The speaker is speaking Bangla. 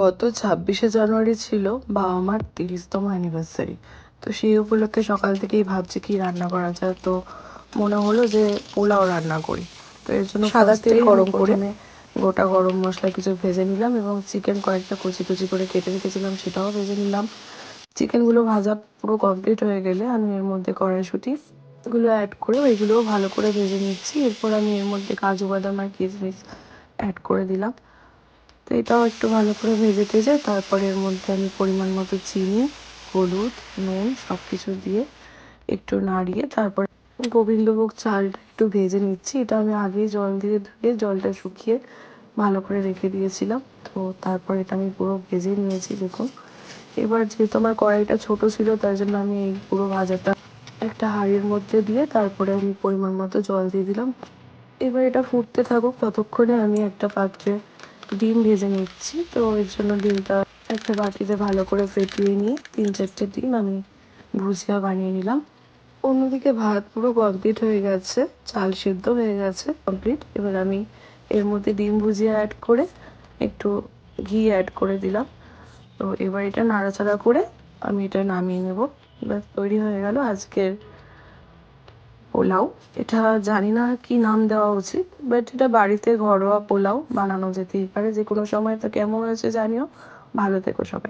গত ছাব্বিশে জানুয়ারি ছিল বাবা মার তিরিশতম অ্যানিভার্সারি তো সেই উপলক্ষে সকাল থেকেই ভাবছি কি রান্না করা যায়। তো মনে হলো যে পোলাও রান্না করি। তো এর জন্য সাদা তেল গরম করে। গোটা গরম মশলা কিছু ভেজে নিলাম এবং চিকেন কয়েকটা কুচি কুচি করে কেটে রেখেছিলাম সেটাও ভেজে নিলাম। চিকেনগুলো ভাজা পুরো কমপ্লিট হয়ে গেলে আমি এর মধ্যে কড়াইশুঁটি গুলো অ্যাড করে ওইগুলোও ভালো করে ভেজে নিচ্ছি। এরপর আমি এর মধ্যে কাজু বাদাম আর কিশমিশ অ্যাড করে দিলাম। এটাও একটু ভালো করে ভেজে টেজে তারপরে এর মধ্যে আমি পরিমাণ মতো চিনি, হলুদ, নুন সব কিছু দিয়ে একটু নাড়িয়ে তারপর গোবিন্দভোগ চালটা একটু ভেজে নিচ্ছি। এটা আমি আগেই জল দিয়ে ধুয়ে জলটা শুকিয়ে ভালো করে রেখে দিয়েছিলাম। তো তারপর এটা আমি পুরো ভেজে নিয়েছি, দেখুন। এবার যেহেতু আমার কড়াইটা ছোট ছিল, তার জন্য আমি এই পুরো ভাজাটা একটা হাঁড়ির মধ্যে দিয়ে তারপরে আমি পরিমাণ মতো জল দিয়ে দিলাম। এবার এটা ফুটতে থাকুক, ততক্ষণে আমি একটা পাত্রে ডিম ভেজে নিচ্ছি। তো এর জন্য ডিমটা একটা বাটিতে ভালো করে ফেটিয়ে নিয়ে তিন চারটে ডিম আমি ভুজিয়া বানিয়ে নিলাম। অন্যদিকে ভাত পুরো কমপ্লিট হয়ে গেছে, চাল সিদ্ধ হয়ে গেছে কমপ্লিট এবার আমি এর মধ্যে ডিম ভুজিয়া অ্যাড করে একটু ঘি অ্যাড করে দিলাম। তো এবার এটা নাড়াচাড়া করে আমি এটা নামিয়ে নেব। ব্যাস, তৈরি হয়ে গেল আজকের পোলাও। এটা জানি না কি নাম দেওয়া উচিত বাট এটা বাড়িতে ঘরোয়া পোলাও বানানো যেতেই পারে যে কোনো সময় তো কেমন হয়েছে জানিও। ভালো থেকো সবাই।